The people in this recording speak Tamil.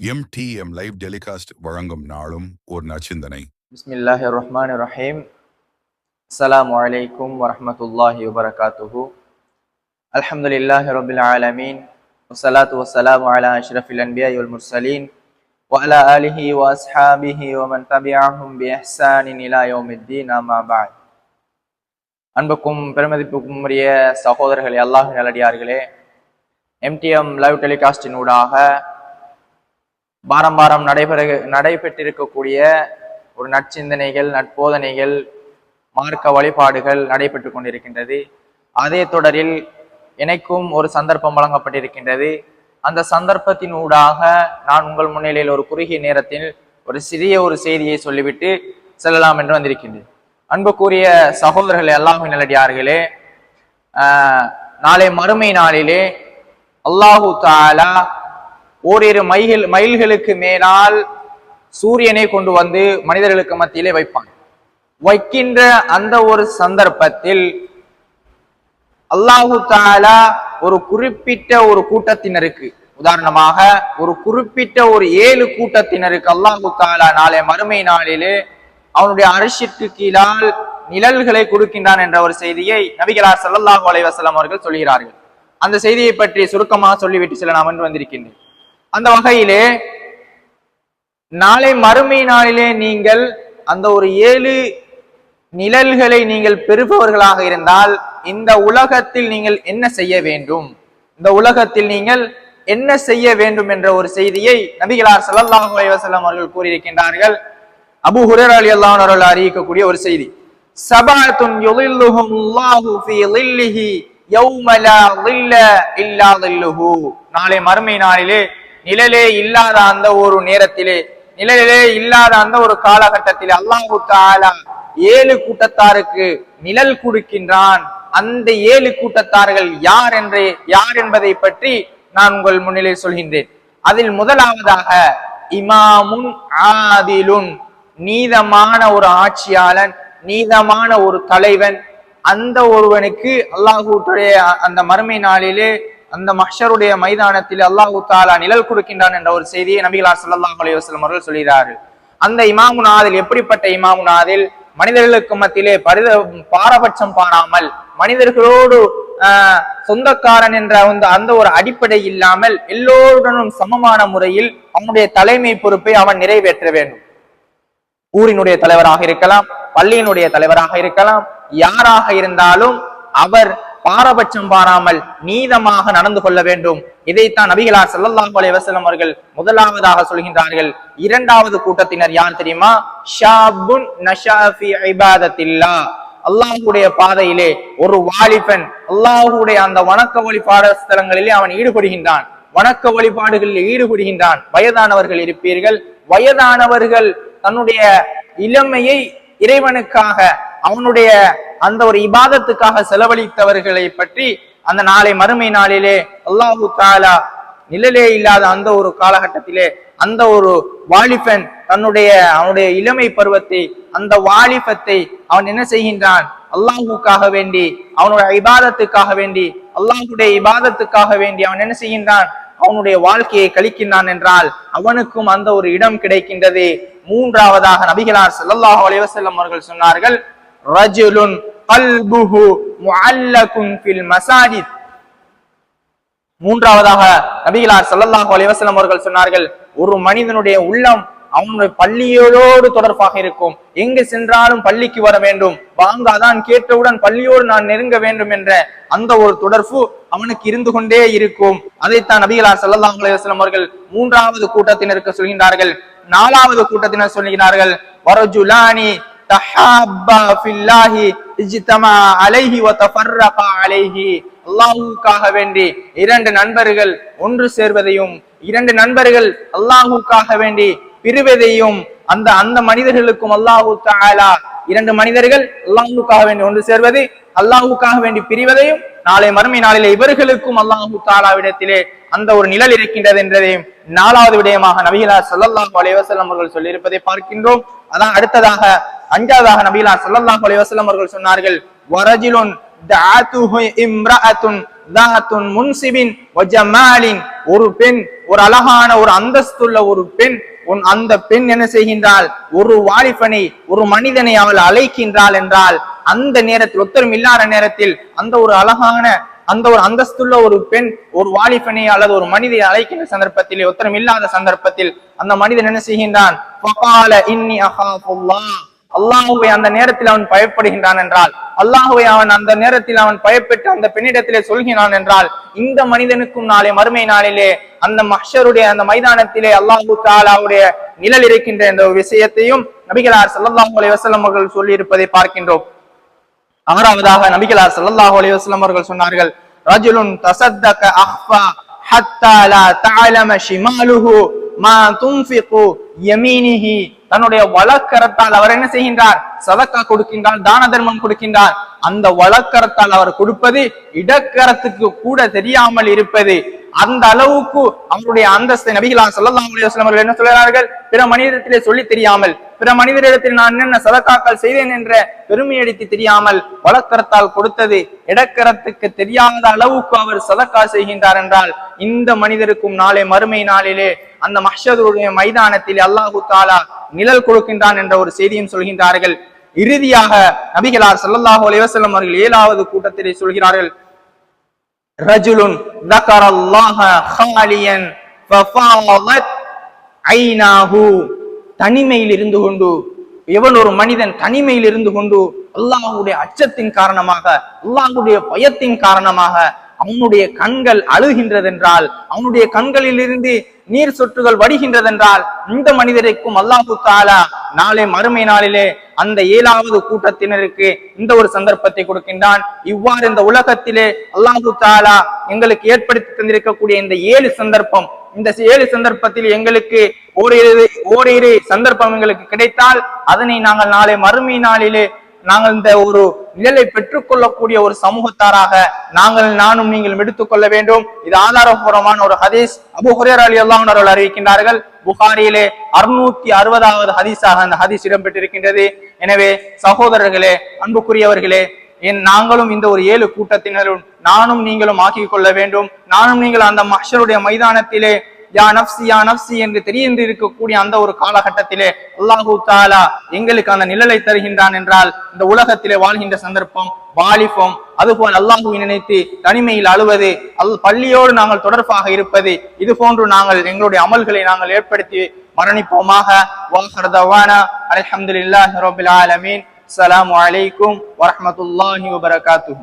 எம்டிஎம் லைவ் டெலிகாஸ்ட் வழங்கும் நாளும் ஒரு நச்சிந்தனை بسم الله الرحمن الرحيم السلام عليكم ورحمة الله وبركاته الحمد لله رب العالمين والصلاة والسلام على أشرف الأنبياء والمرسلين وعلى آله وأصحابه ومن تبعهم بإحسان إلى يوم الدين أما بعد அன்புக்கும் பெருமதிப்புக்கும் உரிய சகோதரர்களே அல்லாஹ் நல்லடியார்களே எம்டிஎம் லைவ் டெலிகாஸ்டின் ஊடாக வாரம் வாரம் நடைபெற நடைபெற்றிருக்கக்கூடிய ஒரு நற்சிந்தனைகள் நட்போதனைகள் மார்க்க வழிபாடுகள் நடைபெற்று கொண்டிருக்கின்றது. அதே தொடரில் எனக்கும் ஒரு சந்தர்ப்பம் வழங்கப்பட்டிருக்கின்றது. அந்த சந்தர்ப்பத்தின் ஊடாக நான் உங்கள் முன்னிலையில் ஒரு குறுகிய நேரத்தில் ஒரு சிறிய ஒரு செய்தியை சொல்லிவிட்டு செல்லலாம் என்று வந்திருக்கின்றேன். அன்புக்குரிய சகோதரர்கள் எல்லாமே நல்லடியார்களே நாளை மறுமை நாளிலே அல்லாஹு தாலா ஓரிரு மைகள் மைல்களுக்கு மேலால் சூரியனை கொண்டு வந்து மனிதர்களுக்கு மத்தியிலே வைப்பான். வைக்கின்ற அந்த ஒரு சந்தர்ப்பத்தில் அல்லாஹு தாலா ஒரு குறிப்பிட்ட ஒரு கூட்டத்தினருக்கு உதாரணமாக ஒரு குறிப்பிட்ட ஒரு ஏழு கூட்டத்தினருக்கு அல்லாஹு தாலா நாளை மறுமை நாளிலே அவனுடைய அரசிற்கு கீழால் நிழல்களை கொடுக்கின்றான் என்ற ஒரு செய்தியை நபிகளார் சல்லாஹூ அலைவாசலம் அவர்கள் சொல்கிறார்கள். அந்த செய்தியை பற்றி சுருக்கமாக சொல்லிவிட்டு சில நாம் என்று வந்திருக்கின்றேன். அந்த வகையிலே நாளை மறுமை நாளிலே நீங்கள் அந்த ஒரு ஏழு நிழல்களை நீங்கள் பெறுபவர்களாக இருந்தால் இந்த உலகத்தில் நீங்கள் என்ன செய்ய வேண்டும்? இந்த உலகத்தில் நீங்கள் என்ன செய்ய வேண்டும் என்ற ஒரு செய்தியை நபிகளார் ஸல்லல்லாஹு அலைஹி அவர்கள் கூறியிருக்கின்றார்கள். அபு ஹுரர் அலி அல்லான் அவர்கள் அறிவிக்கக்கூடிய ஒரு செய்தி. சபஅத்துன் யுலில்லுஹுல்லாஹு ஃபீ லில்லிஹி யௌம லா லில்ல இல்லா லில்லுஹு. நாளை மறுமை நாளிலே நிழலே இல்லாத அந்த ஒரு நேரத்திலே நிழலே இல்லாத அந்த ஒரு காலகட்டத்திலே அல்லாஹு தாலா ஏழு கூட்டத்தாருக்கு நிழல் கொடுக்கின்றான். அந்த ஏழு கூட்டத்தார்கள் யார் என்று யார் என்பதை பற்றி நான் உங்கள் முன்னிலை சொல்கின்றேன். அதில் முதலாவதாக இமாமுன் ஆதிலுன் நீதமான ஒரு ஆட்சியாளன் நீதமான ஒரு தலைவன். அந்த ஒருவனுக்கு அல்லாஹூட்டுடைய அந்த மறுமை நாளிலே அந்த மஹருடைய மைதானத்தில் அல்லாஹு தாலா நிழல் கொடுக்கின்றான் என்ற ஒரு செய்தியை நபிகளார் ஸல்லல்லாஹு அலைஹி அவர்கள் சொல்கிறார்கள் அந்த இமாமுனாதில் எப்படிப்பட்ட இமாமுனாதில் மனிதர்களுக்கு மத்தியிலே பரித பாரபட்சம் பாராமல் மனிதர்களோடு சொந்தக்காரன் என்ற அந்த அந்த ஒரு அடிப்படை இல்லாமல் எல்லோருடனும் சமமான முறையில் அவனுடைய தலைமை பொறுப்பை அவன் நிறைவேற்ற வேண்டும். ஊரினுடைய தலைவராக இருக்கலாம் பள்ளியினுடைய தலைவராக இருக்கலாம் யாராக இருந்தாலும் அவர் பாரபட்சம் பாராமல் நீதமாக நடந்து கொள்ள வேண்டும். இதைத்தான் நபிகளார் ஸல்லல்லாஹு அலைஹி வசலம் அவர்கள் முதலாவதாக சொல்கின்றார்கள். இரண்டாவது கூட்டத்தினர் யார் தெரியுமா? ஷாபுன் நஷா பாதையிலே ஒரு வாலிபன் அல்லாஹுடைய அந்த வணக்க வழிபாட ஸ்தலங்களிலே அவன் ஈடுபடுகின்றான். வணக்க வழிபாடுகளில் ஈடுபடுகின்றான். வயதானவர்கள் இருப்பீர்கள். வயதானவர்கள் தன்னுடைய இளமையை இறைவனுக்காக அவனுடைய அந்த ஒரு இபாதத்துக்காக செலவழித்தவர்களை பற்றி அந்த நாளை மறுமை நாளிலே அல்லாஹு தாலா நிழலே இல்லாத அந்த ஒரு காலகட்டத்திலே அந்த ஒரு வாலிபன் தன்னுடைய அவனுடைய இளமை பருவத்தை அந்த வாலிபத்தை அவன் என்ன செய்கின்றான்? அல்லாஹுக்காக வேண்டி அவனுடைய இபாதத்துக்காக வேண்டி அல்லாஹுடைய இபாதத்துக்காக வேண்டி அவன் என்ன செய்கின்றான்? அவனுடைய வாழ்க்கையை கழிக்கின்றான் என்றால் அவனுக்கும் அந்த ஒரு இடம் கிடைக்கின்றது. மூன்றாவதாக நபிகளார் செல்லல்லாஹு அலைவசல்லம் அவர்கள் சொன்னார்கள் ரஜுலுன் கல்புஹு முஅல்லகுன் ஃபில் மசாஜித். மூன்றாவதாக நபிகளார் சல்லல்லாஹு அலைவசலம் அவர்கள் சொன்னார்கள் ஒரு மனிதனுடைய உள்ளம் அவனுடைய பள்ளியோடு தொடர்பாக இருக்கும். எங்கு சென்றாலும் பள்ளிக்கு வர வேண்டும். வாங்க அதான் கேட்டவுடன் பள்ளியோடு நான் நெருங்க வேண்டும் என்ற அந்த ஒரு தொடர்பு அவனுக்கு இருந்து கொண்டே இருக்கும். அதைத்தான் நபிகளார் ஸல்லல்லாஹு அலைஹி அவர்கள் மூன்றாவது கூட்டத்தினருக்கு சொல்கின்றார்கள். நாலாவது கூட்டத்தினர் சொல்கிறார்கள் வரஜுலானி தஹாப்பா ஃபில்லாஹி இஜ்தமா அலைஹி வ தஃபர்ரகா அலைஹி. அல்லாஹுக்காக வேண்டி இரண்டு நண்பர்கள் ஒன்று சேர்வதையும் இரண்டு நண்பர்கள் அல்லாஹுக்காக வேண்டி பிரிவதையும் அந்த அந்த மனிதர்களுக்கும் அல்லாஹு தாலா இரண்டு மனிதர்கள் அல்லாஹுக்காக வேண்டி ஒன்று சேர்வது அல்லாஹுக்காக வேண்டி பிரிவதையும் நாளை மறுமை நாளிலே இவர்களுக்கும் அல்லாஹு தாலாவிடத்திலே அந்த ஒரு நிழல் இருக்கின்றது என்றதையும் நாலாவது விடயமாக நவீன சல்லாஹ் அலைஹி அவர்கள் சொல்லியிருப்பதை பார்க்கின்றோம். அதான் அடுத்ததாக அஞ்சாவதாக நபிலா சல்லல்லாஹு அலைஹி அவர்கள் சொன்னார்கள் வரஜிலுன் தஅத்துஹு இம்ரஅத்துன் முன்சிபின் ஒரு பெண் ஒரு அழகான ஒரு அந்தஸ்துள்ள ஒரு பெண் உன் அந்த பெண் என்ன செய்கின்றாள்? ஒரு வாலிபனை ஒரு மனிதனை அவள் அழைக்கின்றாள் என்றால் அந்த நேரத்தில் ஒத்தரும் இல்லாத நேரத்தில் அந்த ஒரு அழகான அந்த ஒரு அந்தஸ்துள்ள ஒரு பெண் ஒரு வாலிபனை அல்லது ஒரு மனிதை அழைக்கின்ற சந்தர்ப்பத்தில் ஒத்தரும் இல்லாத சந்தர்ப்பத்தில் அந்த மனிதன் என்ன செய்கின்றான்? அல்லாஹுவை அந்த நேரத்தில் அவன் பயப்படுகின்றான் என்றால் அல்லாஹுவை அவன் அந்த நேரத்தில் அவன் பயப்பட்டு அந்த பெண்ணிடத்திலே சொல்கிறான் என்றால் இந்த மனிதனுக்கும் நாளை மறுமை நாளிலே அந்த மஹருடைய அந்த மைதானத்திலே அல்லாஹு தாலாவுடைய நிழல் இருக்கின்ற இந்த விஷயத்தையும் நபிகளார் ஸல்லல்லாஹு அலைஹி வஸல்லம் அவர்கள் சொல்லியிருப்பதை பார்க்கின்றோம். ஆறாவதாக நபிகளார் ஸல்லல்லாஹு அலைஹி அவர்கள் சொன்னார்கள் ரஜுலுன் தசத்தக அஹ்ஃபா ஹத்தா லா தஅலம ஷிமாலுஹு மா துன்ஃபிகு யமீனிஹி தன்னுடைய வழக்கரத்தால் அவர் என்ன செய்கின்றார்? சதக்கா கொடுக்கின்றார் தான தர்மம் கொடுக்கின்றார். அந்த வழக்கரத்தால் அவர் கொடுப்பது இடக்கரத்துக்கு கூட தெரியாமல் இருப்பது. அந்த அளவுக்கு அவருடைய அந்தஸ்தை நபிகளா சொல்லலாம் அவர்கள் என்ன சொல்கிறார்கள்? பிற மனிதத்திலே சொல்லி தெரியாமல் பிற மனிதரிடத்தில் நான் என்னென்ன சதக்காக்கள் செய்தேன் என்ற பெருமையடித்து தெரியாமல் வழக்கரத்தால் கொடுத்தது இடக்கரத்துக்கு தெரியாத அளவுக்கு அவர் சதக்கா செய்கின்றார் என்றால் இந்த மனிதருக்கும் நாளை மறுமை நாளிலே அந்த மஹ்ஷருடைய மைதானத்தில் அல்லாஹு தாலா நிழல் கொடுக்கின்றான் என்ற ஒரு செய்தியும் சொல்கின்றார்கள். இறுதியாக நபிகளார் ஸல்லல்லாஹு அலைஹி அவர்கள் ஏழாவது கூட்டத்திலே சொல்கிறார்கள் ரஜுலுன் தகரல்லாஹ ஹாலியன் ஃபஃபாலத் ஐனாஹு. தனிமையில் இருந்து கொண்டு எவன் ஒரு மனிதன் தனிமையில் இருந்து கொண்டு அல்லாஹுடைய அச்சத்தின் காரணமாக அல்லாஹுடைய பயத்தின் காரணமாக அவனுடைய கண்கள் அழுகின்றதென்றால் அவனுடைய கண்களில் இருந்து நீர் சொட்டுகள் வடிகின்றதென்றால் இந்த மனிதருக்கும் அல்லாஹு தாலா நாளை மறுமை நாளிலே அந்த ஏழாவது கூட்டத்தினருக்கு இந்த ஒரு சந்தர்ப்பத்தை கொடுக்கின்றான். இவ்வாறு இந்த உலகத்திலே அல்லாஹு தாலா எங்களுக்கு ஏற்படுத்தி தந்திருக்கக்கூடிய இந்த ஏழு சந்தர்ப்பம் இந்த ஏழு சந்தர்ப்பத்தில் எங்களுக்கு ஓரிரு ஓரிரு சந்தர்ப்பம் எங்களுக்கு கிடைத்தால் அதனை நாங்கள் நாளை மறுமை நாளிலே நாங்கள் இந்த ஒரு நிழலை பெற்றுக்கொள்ளக்கூடிய ஒரு சமூகத்தாராக நாங்கள் நானும் நீங்கள் எடுத்துக்கொள்ள வேண்டும். இது ஆதாரபூர்வமான ஒரு ஹதீஸ். அபு ஹுரேர் அலி அல்லாஹன் அவர்கள் அறிவிக்கின்றார்கள். புகாரியிலே அறுநூத்தி அறுபதாவது ஹதீஸாக அந்த ஹதீஸ் இடம்பெற்றிருக்கின்றது. எனவே சகோதரர்களே அன்புக்குரியவர்களே என் நாங்களும் இந்த ஒரு ஏழு கூட்டத்தினரும் நானும் நீங்களும் ஆக்கிக் கொள்ள வேண்டும். நானும் நீங்கள் அந்த மஷருடைய மைதானத்திலே யா நப்சி யா நப்சி என்று தெரிந்து இருக்கக்கூடிய அந்த ஒரு காலகட்டத்திலே அல்லாஹு தாலா எங்களுக்கு அந்த நிழலை தருகின்றான் என்றால் இந்த உலகத்திலே வாழ்கின்ற சந்தர்ப்பம் வாலிபம் அதுபோல் அல்லாஹுவை நினைத்து தனிமையில் அழுவது அல் பள்ளியோடு நாங்கள் தொடர்பாக இருப்பது இது போன்று நாங்கள் எங்களுடைய அமல்களை நாங்கள் ஏற்படுத்தி மரணிப்போமாக. வாஹர்தவானா ரபுல் ஆலமீன். அலாம் அலைக்கும் வரமத்துல்லாஹி வபரகாத்து